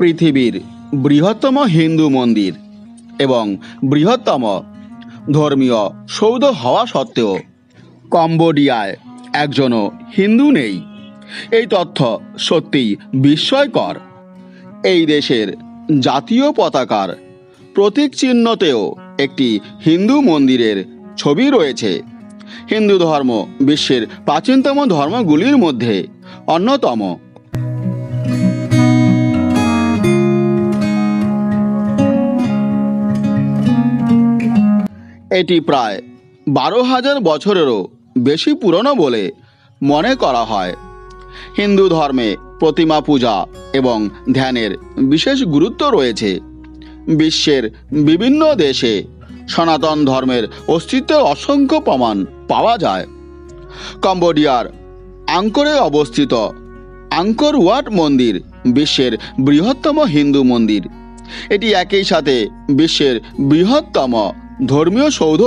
পৃথিবীর বৃহত্তম হিন্দু মন্দির এবং বৃহত্তম ধর্মীয় সৌধ হওয়া সত্ত্বেও কম্বোডিয়ায় একজনও হিন্দু নেই। এই তথ্য সত্যিই বিস্ময়কর। এই দেশের জাতীয় পতাকার প্রতীক চিহ্নতেও একটি হিন্দু মন্দিরের ছবি রয়েছে। হিন্দু ধর্ম বিশ্বের প্রাচীনতম ধর্মগুলির মধ্যে অন্যতম। এটি প্রায় বারো হাজার বছরেরও বেশি পুরনো বলে মনে করা হয়। হিন্দু ধর্মে প্রতিমা পূজা এবং ধ্যানের বিশেষ গুরুত্ব রয়েছে। বিশ্বের বিভিন্ন দেশে সনাতন ধর্মের অস্তিত্বের অসংখ্য প্রমাণ পাওয়া যায়। কম্বোডিয়ার আঙ্করে অবস্থিত আঙ্কর ওয়াট মন্দির বিশ্বের বৃহত্তম হিন্দু মন্দির। এটি একই সাথে বিশ্বের বৃহত্তম ধর্মীয় সৌধ।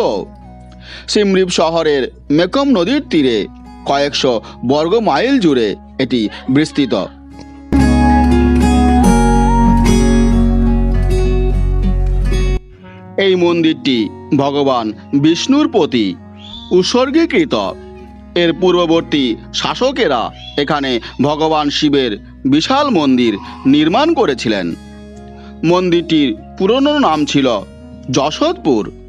সিমরিপ শহরের মেকম নদীর তীরে কয়েকশো বর্গ মাইল জুড়ে এটি বিস্তৃত। এই মন্দিরটি ভগবান বিষ্ণুর প্রতি উৎসর্গীকৃত। এর পূর্ববর্তী শাসকেরা এখানে ভগবান শিবের বিশাল মন্দির নির্মাণ করেছিলেন। মন্দিরটির পুরনো নাম ছিল যশোদপুর।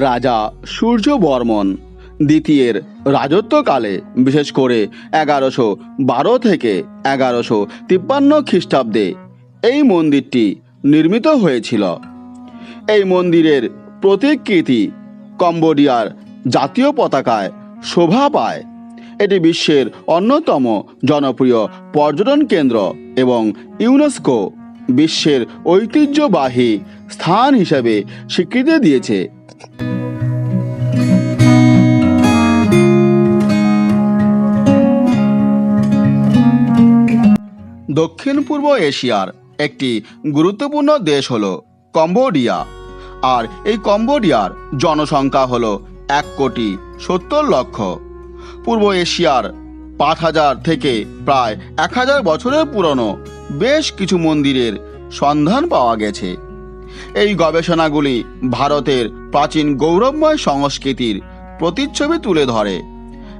রাজা সূর্য বর্মন দ্বিতীয়ের রাজত্বকালে, বিশেষ করে এগারোশো বারো থেকে এগারোশো তিপ্পান্ন খ্রিস্টাব্দে এই মন্দিরটি নির্মিত হয়েছিল। এই মন্দিরের প্রতিকৃতি কম্বোডিয়ার জাতীয় পতাকায় শোভা পায়। এটি বিশ্বের অন্যতম জনপ্রিয় পর্যটন কেন্দ্র এবং ইউনেস্কো। বিশ্বের ঐতিহ্যবাহী স্থান হিসাবে স্বীকৃতি দিয়েছে। দক্ষিণ পূর্ব এশিয়ার একটি গুরুত্বপূর্ণ দেশ হলো কম্বোডিয়া। আর এই কম্বোডিয়ার জনসংখ্যা হলো এক কোটি সত্তর লক্ষ। পূর্ব এশিয়ার পাঁচ হাজার থেকে প্রায় এক হাজার বছরের পুরনো বেশ কিছু মন্দিরের সন্ধান পাওয়া গেছে। এই গবেষণাগুলি ভারতের প্রাচীন গৌরবময় সংস্কৃতির প্রতিচ্ছবি তুলে ধরে।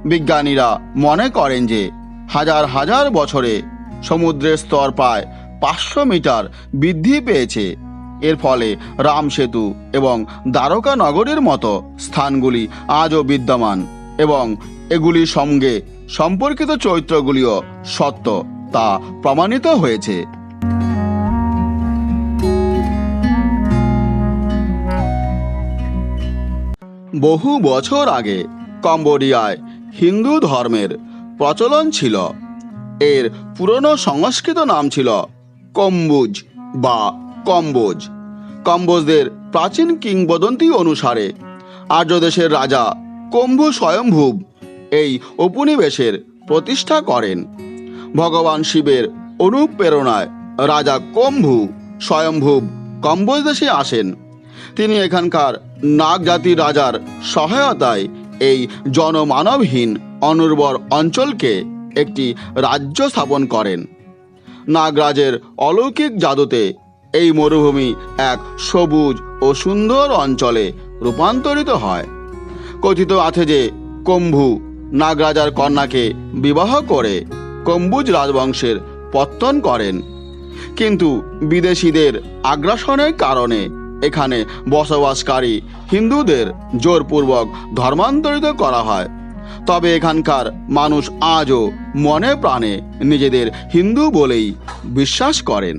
বিজ্ঞানীরা মনে করেন যে হাজার হাজার বছরে সমুদ্রের স্তর প্রায় পাঁচশো মিটার বৃদ্ধি পেয়েছে। এর ফলে রাম সেতু এবং দ্বারকা নগরীর মতো স্থানগুলি আজও বিদ্যমান এবং এগুলির সঙ্গে সম্পর্কিত চরিত্রগুলিও সত্য। তা প্রমাণিত হয়েছে। বহু বছর আগে কম্বোডিয়ায় হিন্দু ধর্মের প্রচলন ছিল। এর পুরনো সংস্কৃত নাম ছিল কম্বুজ বা কম্বোজ। কম্বোজদের প্রাচীন কিংবদন্তি অনুসারে আর্যদেশের রাজা কম্বু স্বয়ম্ভুব এই উপনিবেশের প্রতিষ্ঠা করেন। ভগবান শিবের অনুপ্রেরণায় রাজা কম্ভু স্বয়ম্ভুব কম্বোজ দেশে আসেন। তিনি এখানকার নাগ জাতির রাজার সহায়তায় এই জনমানবহীন অনুর্বর অঞ্চলকে একটি রাজ্য স্থাপন করেন। নাগরাজের অলৌকিক জাদুতে এই মরুভূমি এক সবুজ ও সুন্দর অঞ্চলে রূপান্তরিত হয়। কথিত আছে যে কম্ভু নাগরাজার কন্যাকে বিবাহ করে কম্বুজ রাজবংশের পত্তন করেন। কিন্তু বিদেশিদের আগ্রাসনের কারণে এখানে বসবাসকারী হিন্দুদের জোরপূর্বক ধর্মান্তরিত করা হয়। তবে এখানকার মানুষ আজও মনে প্রাণে নিজেদের হিন্দু বলেই বিশ্বাস করেন।